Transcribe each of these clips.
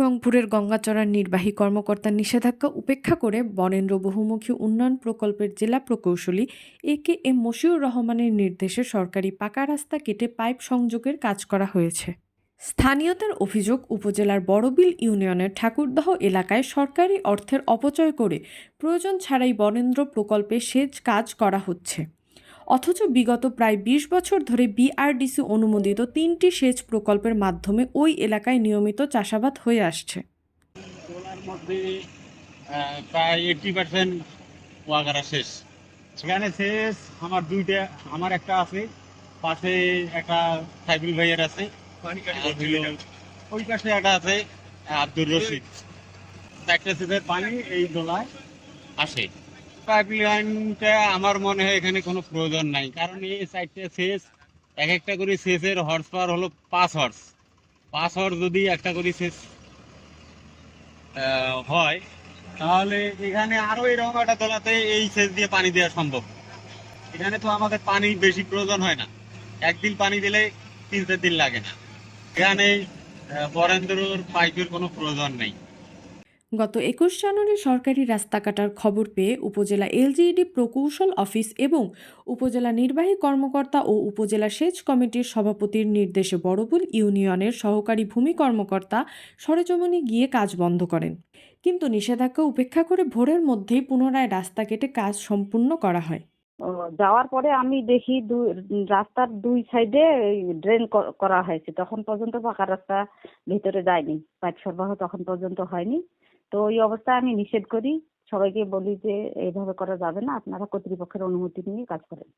রংপুরের গঙ্গাচড়ার নির্বাহী কর্মকর্তার নিষেধাজ্ঞা উপেক্ষা করে বরেন্দ্র বহুমুখী উন্নয়ন প্রকল্পের জেলা প্রকৌশলী এ কে এম মশিউর রহমানের নির্দেশে সরকারি পাকা রাস্তা কেটে পাইপ সংযোগের কাজ করা হয়েছে। স্থানীয়তার অভিযোগ, উপজেলার বড়বিল ইউনিয়নের ঠাকুরদহ এলাকায় সরকারি অর্থের অপচয় করে প্রয়োজন ছাড়াই বরেন্দ্র প্রকল্পে সেচ কাজ করা হচ্ছে। অথচ বিগত প্রায় বিশ বছর ধরে বিআরডিসি অনুমোদিত তিনটি সেচ প্রকল্পের মাধ্যমে ওই এলাকায় নিয়মিত চাষাবাদ হয়ে আসছে। প্রায় এইটটি পার্সেন্ট ওয়াগারা শেষ সেখানে শেষ আমার দুইটা, আমার একটা আছে, পাশে একটা সাইবুল ভাইয়ের আছে ওই পাশে একটা আছে আব্দুর রশিদ। একটা সেচের পানি এই দোলায় আসে। পাইপ লাইনটা আমার মনে হয় এখানে কোনো প্রয়োজন নাই। কারণ এই সাইডটা সেচ এক একটা করে সেচের হর্স পাওয়ার হলো পাঁচ হর্স পাঁচ হর্স যদি একটা করে সেচ হয়, তাহলে এখানে আরও এরকম একটা তোলাতে এই সেচ দিয়ে পানি দেওয়া সম্ভব। এখানে তো আমাদের পানি বেশি প্রয়োজন হয় না। একদিন পানি দিলে তিন চার দিন লাগে না। এখানে বরেন্দ্রর পাইপের কোনো প্রয়োজন নেই। গত একুশ জানুয়ারি সরকারি রাস্তা কাটার খবর পেয়ে উপজেলা এলজিইডি প্রকৌশল অফিস এবং উপজেলা নির্বাহী কর্মকর্তা ও উপজেলা সেচ কমিটির সভাপতির নির্দেশে বড়বুল ইউনিয়নের সহকারী ভূমি কর্মকর্তা সরেজমিনে গিয়ে কাজ বন্ধ করেন। কিন্তু নিষেধাজ্ঞা উপেক্ষা করে ভোরের মধ্যেই পুনরায় রাস্তা কেটে কাজ সম্পূর্ণ করা হয়। যাওয়ার পরে আমি দেখি রাস্তার দুই সাইডে ড্রেন করা হয়েছে। তখন পর্যন্ত পাকা রাস্তা ভিতরে যায়নি, পাইপ সরবরাহ তখন পর্যন্ত হয়নি। তো ওই অবস্থায় আমি নিষেধ করি। সবাইকে বলি যে, এইভাবে করা যাবে না। আপনারা কর্তৃপক্ষের অনুমতি নিয়ে কাজ করেন।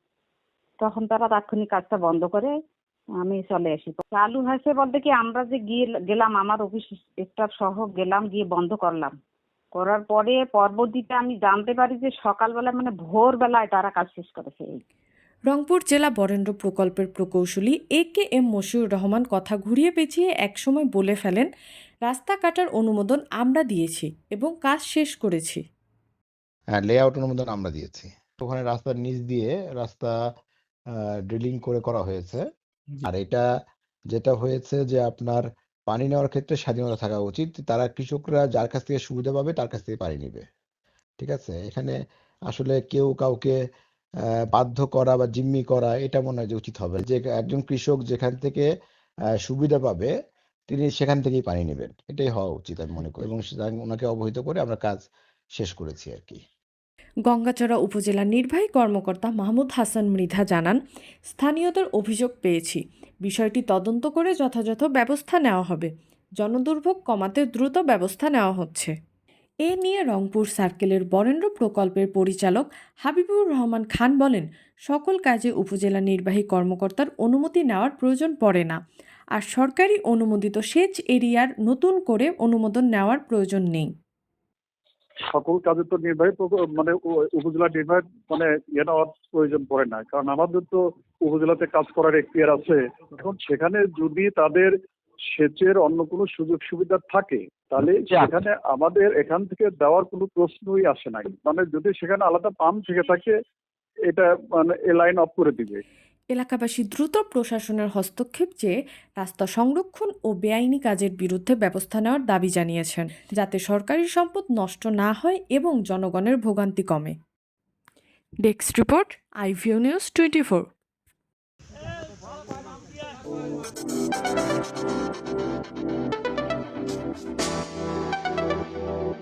তখন তারা তাৎক্ষণিক কাজটা বন্ধ করে আমি চলে আসি। চালু হয়েছে বলতে কি, আমরা যে গিয়ে গেলাম, আমার অফিস স্টাফ সহ গেলাম, গিয়ে বন্ধ করলাম। করার পরে পরবর্তীতে আমি জানতে পারি যে, সকালবেলা মানে ভোরবেলায় তারা কাজ শেষ করেছে। এই রংপুর জেলা বরেন্দ্র প্রকল্পের প্রকৌশলী A K M Mashiur Rahman কথা ঘুরিয়ে পেঁচিয়ে একসময় বলে ফেলেন রাস্তা কাটার অনুমোদন আমরা দিয়েছি এবং কাজ শেষ করেছি। হ্যাঁ লেআউট অনুমোদন আমরা দিয়েছি। ওখানে রাস্তার নিচ দিয়ে রাস্তা ড্রিলিং করে করা হয়েছে। আর এটা যেটা হয়েছে যে আপনার পানি নেওয়ার ক্ষেত্রে স্বাধীনতা থাকা উচিত। তারা কৃষকরা যার কাছ থেকে সুবিধা পাবে তার কাছ থেকে পানি নিবে। ঠিক আছে? এখানে আসলে কেউ কাউকে বাধ্য করা বা জিম্মি করা, এটা মনে হয় যে উচিত হবে। যে একজন কৃষক যেখান থেকে সুবিধা পাবে, তিনি সেখান থেকেই পানি নেবেন। এটাই হওয়া উচিত আমি মনে করি। এবং ওনাকে অবহিত করে আমরা কাজ শেষ করেছি আর কি। গঙ্গাচড়া উপজেলা নির্বাহী কর্মকর্তা মাহমুদ হাসান মৃধা জানান, স্থানীয়দের অভিযোগ পেয়েছি। বিষয়টি তদন্ত করে যথাযথ ব্যবস্থা নেওয়া হবে। জনদুর্ভোগ কমাতে দ্রুত ব্যবস্থা নেওয়া হচ্ছে। এ নিয়ে রংপুর সার্কেলের বরেন্দ্র প্রকল্পের পরিচালক হাবিবুর রহমান খান বলেন, সকল কাজে উপজেলা নির্বাহী কর্মকর্তার অনুমতি নেওয়ার প্রয়োজন পড়ে না। আর সরকারি অনুমোদিত সেচ এরিয়ার নতুন করে অনুমোদন নেওয়ার প্রয়োজন নেই। সকল কাজে তো নির্বাহী মানে উপজেলা নির্বাহী মানে ইয়ে নেওয়ার প্রয়োজন পড়ে না। কারণ আমাদের তো উপজেলাতে কাজ করার এখতিয়ার আছে। এখন সেখানে যদি তাদের সেচের অন্য কোনো সুযোগ সুবিধা থাকে তাহলে সেখানে আমাদের এখান থেকে দেওয়ার কোনো প্রশ্নই আসে না মানে যদি সেখানে আলাদা পাম্প থেকে থাকে এটা মানে এ লাইন অফ করে দিবে। এলাকাবাসী দ্রুত প্রশাসনের হস্তক্ষেপ চেয়ে রাস্তা সংরক্ষণ ও বেআইনি কাজের বিরুদ্ধে ব্যবস্থা নেওয়ার দাবি জানিয়েছেন যাতে সরকারি সম্পদ নষ্ট না হয় এবং জনগণের ভোগান্তি কমে। Desk report IVO news twenty four. あっ。